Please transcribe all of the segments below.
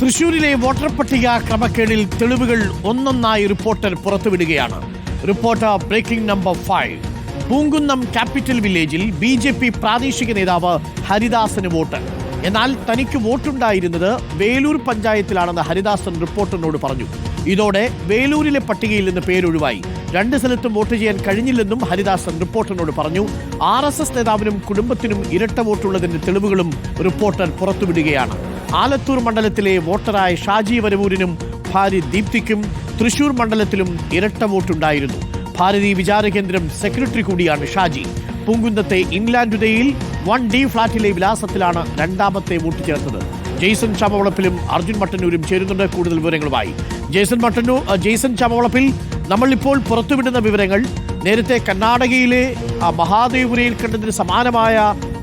തൃശൂരിലെ വോട്ടർ പട്ടിക ക്രമക്കേടിൽ തെളിവുകൾ ഒന്നൊന്നായി reporter പുറത്തുവിടുകയാണ്. Reporter breaking number five. Poonkunnam capital വില്ലേജിൽ ബി ജെ പി പ്രാദേശിക നേതാവ് ഹരിദാസന് വോട്ട്. എന്നാൽ തനിക്ക് വോട്ടുണ്ടായിരുന്നത് വേലൂർ പഞ്ചായത്തിലാണെന്ന് ഹരിദാസൻ റിപ്പോർട്ടറിനോട് പറഞ്ഞു. ഇതോടെ വേലൂരിലെ പട്ടികയിൽ നിന്ന് പേരൊഴിവായി. രണ്ട് സ്ഥലത്തും വോട്ട് ചെയ്യാൻ കഴിഞ്ഞില്ലെന്നും ഹരിദാസൻ റിപ്പോർട്ടറിനോട് പറഞ്ഞു. ആർ നേതാവിനും കുടുംബത്തിനും ഇരട്ട വോട്ടുള്ളതിന്റെ തെളിവുകളും റിപ്പോർട്ടർ പുറത്തുവിടുകയാണ്. ആലത്തൂർ മണ്ഡലത്തിലെ വോട്ടറായ ഷാജി വരവൂരിനും ഭാര്യ ദീപ്തിക്കും തൃശൂർ മണ്ഡലത്തിലും ഇരട്ട വോട്ടുണ്ടായിരുന്നു. ഭാരതി വിചാരകേന്ദ്രം സെക്രട്ടറി കൂടിയാണ് ഷാജി. പൂങ്കുന്നത്തെ ഇംഗ്ലാൻഡ് ഉദയിൽ വൺ ഡി ഫ്ളാറ്റിലെ വിലാസത്തിലാണ് രണ്ടാമത്തെ വോട്ട് ചേർത്തത്. ജെയ്സൺ ചമവളപ്പിലും അർജുൻ മട്ടന്നൂരും ചേരുന്നുണ്ട് കൂടുതൽ വിവരങ്ങളുമായി. ജെയ്സൺ മട്ടന്നൂർ ജെയ്സൺ ചമവളപ്പിൽ നമ്മളിപ്പോൾ പുറത്തുവിടുന്ന വിവരങ്ങൾ നേരത്തെ കർണാടകയിലെ ആ, മഹാദേവപുരയിൽ കണ്ടതിന് സമാനമായ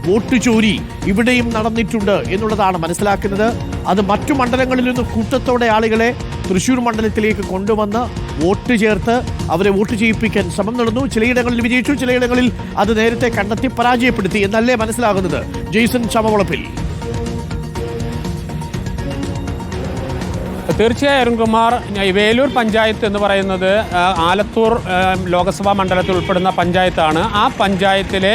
വോട്ട് ചോരി ഇവിടെയും നടന്നിട്ടുണ്ട് എന്നുള്ളതാണ് മനസ്സിലാക്കുന്നത്. അത് മറ്റു മണ്ഡലങ്ങളിൽ നിന്ന് കൂട്ടത്തോടെ ആളുകളെ തൃശൂർ മണ്ഡലത്തിലേക്ക് കൊണ്ടുവന്ന് വോട്ട് ചേർത്ത് അവരെ വോട്ട് ചെയ്യിപ്പിക്കാൻ ശ്രമം നടന്നു. ചിലയിടങ്ങളിൽ വിജയിച്ചു ചിലയിടങ്ങളിൽ അത് നേരത്തെ കണ്ടെത്തി പരാജയപ്പെടുത്തി എന്നല്ലേ മനസ്സിലാകുന്നത്. ജെയ്സൺ ചമവളപ്പിൽ തീർച്ചയായും ഈ വേലൂർ പഞ്ചായത്ത് എന്ന് പറയുന്നത് ആലത്തൂർ ലോക്സഭാ മണ്ഡലത്തിൽ ഉൾപ്പെടുന്ന പഞ്ചായത്താണ്. ആ പഞ്ചായത്തിലെ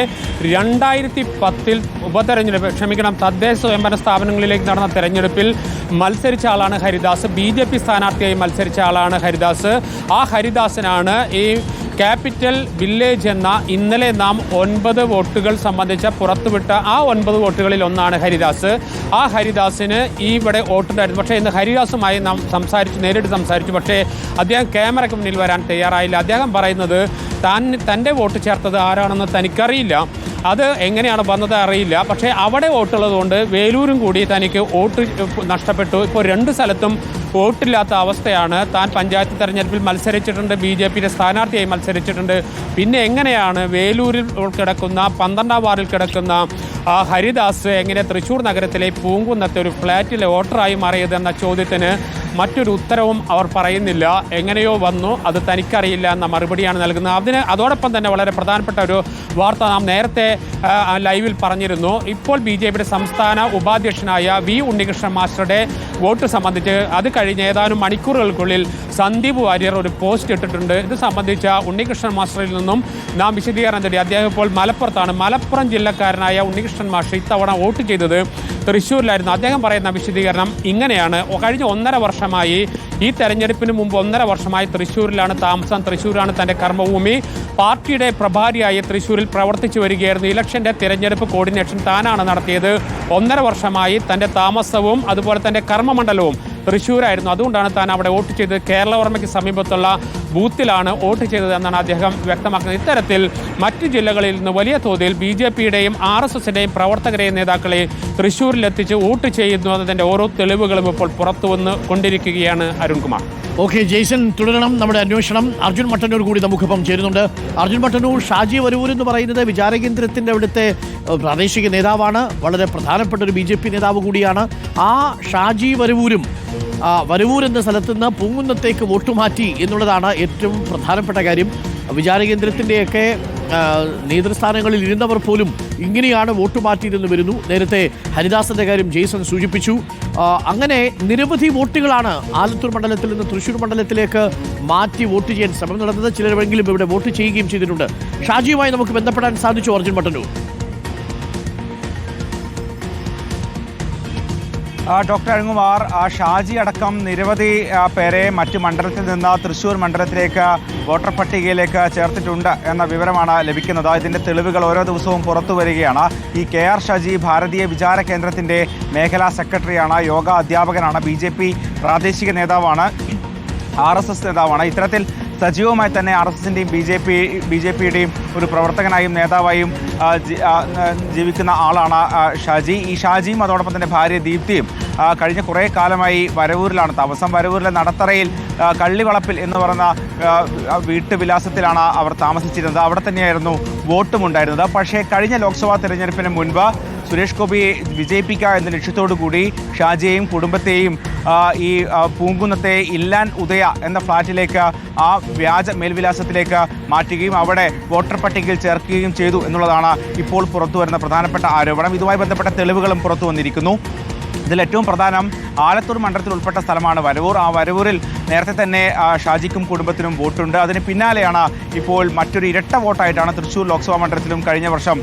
രണ്ടായിരത്തി പത്തിൽ ഉപതെരഞ്ഞെടുപ്പ് ക്ഷമിക്കണം തദ്ദേശ സ്വയംഭരണ സ്ഥാപനങ്ങളിലേക്ക് നടന്ന തെരഞ്ഞെടുപ്പിൽ മത്സരിച്ച ആളാണ് ഹരിദാസ്. ബി ജെ പി സ്ഥാനാർത്ഥിയായി മത്സരിച്ച ആളാണ് ഹരിദാസ്. ആ ഹരിദാസിനാണ് ഈ ക്യാപിറ്റൽ വില്ലേജ് എന്ന ഇന്നലെ നാം ഒൻപത് വോട്ടുകൾ സംബന്ധിച്ച പുറത്തുവിട്ട ആ ഒൻപത് വോട്ടുകളിൽ ഒന്നാണ് ഹരിദാസ്. ആ ഹരിദാസിന് ഇവിടെ വോട്ടുണ്ടായിരുന്നു. പക്ഷേ ഇന്ന് ഹരിദാസുമായി നാം സംസാരിച്ചു നേരിട്ട് സംസാരിച്ചു. പക്ഷേ അദ്ദേഹം ക്യാമറയ്ക്ക് മുന്നിൽ വരാൻ തയ്യാറായില്ല. അദ്ദേഹം പറയുന്നത് താൻ തന്റെ വോട്ട് ചേർത്തത് ആരാണെന്ന് തനിക്കറിയില്ല. അത് എങ്ങനെയാണ് വന്നത് അറിയില്ല. പക്ഷേ അവിടെ വോട്ടുള്ളതുകൊണ്ട് വേലൂരും കൂടി തനിക്ക് വോട്ട് നഷ്ടപ്പെട്ടു. ഇപ്പോൾ രണ്ട് സ്ഥലത്തും വോട്ടില്ലാത്ത അവസ്ഥയാണ്. താൻ പഞ്ചായത്ത് തെരഞ്ഞെടുപ്പിൽ മത്സരിച്ചിട്ടുണ്ട്. ബി ജെ പിയുടെ സ്ഥാനാർത്ഥിയായി മത്സരിച്ചിട്ടുണ്ട്. പിന്നെ എങ്ങനെയാണ് വേലൂരിൽ കിടക്കുന്ന പന്ത്രണ്ടാം വാർഡിൽ കിടക്കുന്ന ആ ഹരിദാസ് എങ്ങനെ തൃശ്ശൂർ നഗരത്തിലെ പൂങ്കുന്നത്തെ ഒരു ഫ്ലാറ്റിലെ വോട്ടറായി മാറിയതെന്ന ചോദ്യത്തിന് മറ്റൊരു ഉത്തരവും അവർ പറയുന്നില്ല. എങ്ങനെയോ വന്നു അത് തനിക്കറിയില്ല എന്ന മറുപടിയാണ് നൽകുന്നത്. അതിന് അതോടൊപ്പം തന്നെ വളരെ പ്രധാനപ്പെട്ട ഒരു വാർത്ത നാം നേരത്തെ ലൈവിൽ പറഞ്ഞിരുന്നു. ഇപ്പോൾ ബി ജെ പിയുടെ സംസ്ഥാന ഉപാധ്യക്ഷനായ വി ഉണ്ണികൃഷ്ണൻ മാസ്റ്ററുടെ വോട്ട് സംബന്ധിച്ച് അത് കഴിഞ്ഞ് ഏതാനും മണിക്കൂറുകൾക്കുള്ളിൽ സന്ദീപ് വാര്യർ ഒരു പോസ്റ്റ് ഇട്ടിട്ടുണ്ട്. ഇത് സംബന്ധിച്ച ഉണ്ണികൃഷ്ണൻ മാസ്റ്ററിൽ നിന്നും നാം വിശദീകരണം തേടി. അദ്ദേഹം ഇപ്പോൾ മലപ്പുറത്താണ്. മലപ്പുറം ജില്ലക്കാരനായ ഉണ്ണികൃഷ്ണൻ മാസ്റ്റർ ഇത്തവണ വോട്ട് ചെയ്തത് തൃശ്ശൂരിലായിരുന്നു. അദ്ദേഹം പറയുന്ന വിശദീകരണം ഇങ്ങനെയാണ്. കഴിഞ്ഞ ഒന്നര വർഷമായി ഈ തെരഞ്ഞെടുപ്പിന് മുമ്പ് ഒന്നര വർഷമായി തൃശ്ശൂരിലാണ് താമസം. തൃശ്ശൂരാണ് തന്റെ കർമ്മഭൂമി. പാർട്ടിയുടെ പ്രഭാരിയായി തൃശ്ശൂരിൽ പ്രവർത്തിച്ചു വരികയായിരുന്നു. ഇലക്ഷന്റെ തിരഞ്ഞെടുപ്പ് കോർഡിനേഷൻ താനാണ് നടത്തിയത്. ഒന്നര വർഷമായി തന്റെ താമസവും അതുപോലെ തന്റെ കർമ്മമണ്ഡലവും തൃശ്ശൂരായിരുന്നു. അതുകൊണ്ടാണ് താൻ അവിടെ വോട്ട് ചെയ്തത്. കേരളവർമ്മയ്ക്ക് സമീപത്തുള്ള ബൂത്തിലാണ് വോട്ട് ചെയ്തതെന്നാണ് അദ്ദേഹം വ്യക്തമാക്കുന്നത്. ഇത്തരത്തിൽ മറ്റു ജില്ലകളിൽ നിന്ന് വലിയ തോതിൽ ബി ജെ പിയുടെയും ആർ എസ് എസിന്റെയും പ്രവർത്തകരെയും നേതാക്കളെ തൃശ്ശൂരിലെത്തിച്ച് വോട്ട് ചെയ്യുന്നു എന്നതിന്റെ ഓരോ തെളിവുകളും ഇപ്പോൾ പുറത്തു വന്ന് കൊണ്ടിരിക്കുകയാണ് അരുൺകുമാർ. ഓക്കെ ജെയ്സൺ തുടരണം നമ്മുടെ അന്വേഷണം. അർജുൻ മട്ടന്നൂർ കൂടി നമുക്കിപ്പം ചേരുന്നുണ്ട്. അർജുൻ മട്ടന്നൂർ ഷാജി വരൂർ എന്ന് പറയുന്നത് വിചാരകേന്ദ്രത്തിന്റെ അവിടുത്തെ പ്രാദേശിക നേതാവാണ്. വളരെ പ്രധാനപ്പെട്ട ഒരു ബി നേതാവ് കൂടിയാണ്. ആ ഷാജി വരവൂരും വരവൂർ എന്ന സ്ഥലത്ത് നിന്ന് പൂങ്കുന്നത്തേക്ക് വോട്ടുമാറ്റി എന്നുള്ളതാണ് ഏറ്റവും പ്രധാനപ്പെട്ട കാര്യം. വിചാരകേന്ദ്രത്തിന്റെയൊക്കെ നേതൃസ്ഥാനങ്ങളിൽ ഇരുന്നവർ പോലും ഇങ്ങനെയാണ് വോട്ട് മാറ്റിയതെന്ന് വരുന്നു. നേരത്തെ ഹരിദാസന്റെ കാര്യം ജെയ്സൺ സൂചിപ്പിച്ചു. അങ്ങനെ നിരവധി വോട്ടുകളാണ് ആലത്തൂർ മണ്ഡലത്തിൽ നിന്ന് തൃശ്ശൂർ മണ്ഡലത്തിലേക്ക് മാറ്റി വോട്ട് ചെയ്യാൻ ശ്രമം നടന്നത്. ചിലരെങ്കിലും ഇവിടെ വോട്ട് ചെയ്യുകയും ചെയ്തിട്ടുണ്ട്. ഷാജിയുമായി നമുക്ക് ബന്ധപ്പെടാൻ സാധിച്ചു അർജുൻ മട്ടന്നൂർ ഡോക്ടർ അരുങ്കുമാർ ആ, ഷാജി അടക്കം നിരവധി പേരെ മറ്റ് മണ്ഡലത്തിൽ നിന്ന് തൃശ്ശൂർ മണ്ഡലത്തിലേക്ക് വോട്ടർ പട്ടികയിലേക്ക് ചേർത്തിട്ടുണ്ട് എന്ന വിവരമാണ് ലഭിക്കുന്നത്. ഇതിന്റെ തെളിവുകൾ ഓരോ ദിവസവും പുറത്തു വരികയാണ്. ഈ കെ ആർ ഷാജി ഭാരതീയ വിചാര കേന്ദ്രത്തിന്റെ മേഖലാ സെക്രട്ടറിയാണ്. യോഗ അധ്യാപകനാണ് ബി പ്രാദേശിക നേതാവാണ്. ആർ നേതാവാണ്. ഇത്തരത്തിൽ സജീവമായി തന്നെ R S എസിന്റെയും B J P B J പിയുടെയും ഒരു പ്രവർത്തകനായും നേതാവായും ജീവിക്കുന്ന ആളാണ് ഷാജി. ഈ ഷാജിയും അതോടൊപ്പം തന്നെ ഭാര്യ ദീപ്തിയും കഴിഞ്ഞ കുറേ കാലമായി വരവൂരിലാണ് താമസം വരവൂരിലെ നടത്തറയിൽ കള്ളിവളപ്പിൽ എന്ന് പറയുന്ന വീട്ടുവിലാസത്തിലാണ് അവർ താമസിച്ചിരുന്നത്. അവിടെ തന്നെയായിരുന്നു വോട്ടുമുണ്ടായിരുന്നത്. പക്ഷേ കഴിഞ്ഞ ലോക്സഭാ തെരഞ്ഞെടുപ്പിന് മുൻപ് സുരേഷ് ഗോപിയെ വിജയിപ്പിക്കുക എന്ന ലക്ഷ്യത്തോടു കൂടി ഷാജിയെയും കുടുംബത്തെയും ഈ പൂങ്കുന്നത്തെ ഇല്ലാൻ ഉദയ എന്ന ഫ്ളാറ്റിലേക്ക് ആ വ്യാജ മേൽവിലാസത്തിലേക്ക് മാറ്റുകയും അവിടെ വോട്ടർ പട്ടികയിൽ ചേർക്കുകയും ചെയ്തു എന്നുള്ളതാണ് ഇപ്പോൾ പുറത്തു വരുന്ന പ്രധാനപ്പെട്ട ആരോപണം. ഇതുമായി ബന്ധപ്പെട്ട തെളിവുകളും പുറത്തു വന്നിരിക്കുന്നു. ഇതിൽ ഏറ്റവും പ്രധാനം ആലത്തൂർ മണ്ഡലത്തിൽ ഉൾപ്പെട്ട സ്ഥലമാണ് വരവൂർ. ആ വരവൂരിൽ നേരത്തെ തന്നെ ഷാജിക്കും കുടുംബത്തിനും വോട്ടുണ്ട്. അതിന് പിന്നാലെയാണ് ഇപ്പോൾ മറ്റൊരു ഇരട്ട വോട്ടായിട്ടാണ് തൃശ്ശൂർ ലോക്സഭാ മണ്ഡലത്തിലും കഴിഞ്ഞ വർഷം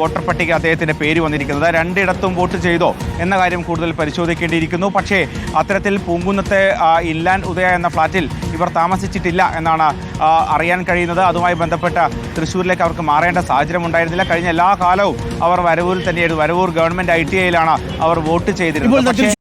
വോട്ടർ പട്ടിക അദ്ദേഹത്തിന്റെ പേര് വന്നിരിക്കുന്നത്. രണ്ടിടത്തും വോട്ട് ചെയ്തോ എന്ന കാര്യം കൂടുതൽ പരിശോധിക്കേണ്ടിയിരിക്കുന്നു. പക്ഷേ അത്തരത്തിൽ പൂങ്കുന്നത്തെ ഇല്ലാൻ ഉദയ എന്ന ഫ്ളാറ്റിൽ ഇവർ താമസിച്ചിട്ടില്ല എന്നാണ് അറിയാൻ കഴിയുന്നത്. അതുമായി ബന്ധപ്പെട്ട തൃശ്ശൂരിലേക്ക് അവർക്ക് മാറേണ്ട സാഹചര്യം ഉണ്ടായിരുന്നില്ല. കഴിഞ്ഞ എല്ലാ കാലവും അവർ വരവൂരിൽ തന്നെയായിരുന്നു. വരവൂർ ഗവൺമെന്റ് ഐ ടി ഐയിലാണ് അവർ വോട്ട് ചെയ്തിരുന്നത്. പക്ഷേ